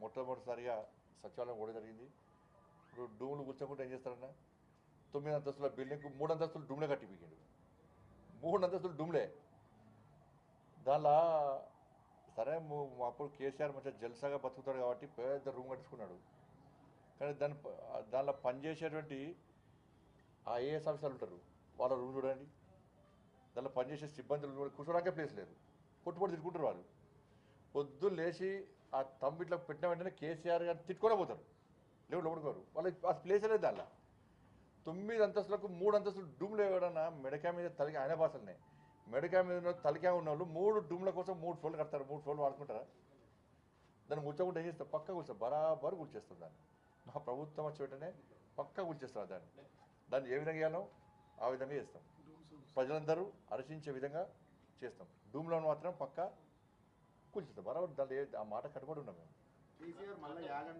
మొట్టమొదటిసారిగా సచివాలయం కూడా జరిగింది. ఇప్పుడు డూములు కూర్చోకుండా ఏం చేస్తారన్నా? తొమ్మిది అంతస్తుల బిల్డింగ్ మూడు అంతస్తులు డూమ్లే కట్టిపోయాడు మూడు అంతస్తులు డూమ్లే. దానిలో సరే అప్పుడు కేసీఆర్ మంచిగా జల్సాగా బతుకుతాడు కాబట్టి పెద్ద రూమ్ కట్టుకున్నాడు కానీ దాని దానిలో పనిచేసేటువంటి ఆ ఏఎస్ ఆఫీసర్లు ఉంటారు. వాళ్ళ రూమ్ చూడండి. దానిలో పనిచేసే సిబ్బందులు కూర్చోడానికే ప్లేస్ లేదు. పొట్టుపొట్టు తిట్టుకుంటారు వాళ్ళు. పొద్దున్న లేచి ఆ తమ్ము ఇట్లా పెట్టిన వెంటనే కేసీఆర్ గారిని తిట్టుకునే పోతారు లేవు లోపడుకోరు. వాళ్ళకి ఆ ప్లేస్ లేదు దానిలో. తొమ్మిది అంతస్తులకు మూడు అంతస్తులు డూమ్లు ఎవడన్నా మెడకాయ మీద తలకి ఆయన భాషలనే మెడకాయ మీద ఉన్న తలకాయ ఉన్న వాళ్ళు మూడు డూమ్ల కోసం మూడు ఫ్లోర్లు కడతారు మూడు ఫ్లోర్లు వాడుకుంటారా? దాన్ని కూర్చోకుండా ఏం చేస్తారు? పక్క కూర్చో బరాబరు కూర్చేస్తారు దాన్ని. మా ప్రభుత్వం వచ్చి వెంటనే పక్క కూర్చేస్తారు దాన్ని. దాన్ని ఏ విధంగా చేయాలో ఆ విధంగా చేస్తాం. ప్రజలందరూ హర్షించే విధంగా చేస్తాం. డూమ్లో మాత్రం పక్క కూల్చేస్తాం బరాబర్ ఏ- ఆ మాట కట్టుబడి ఉన్నాం మేము. కేసీఆర్ మళ్ళీ యాగం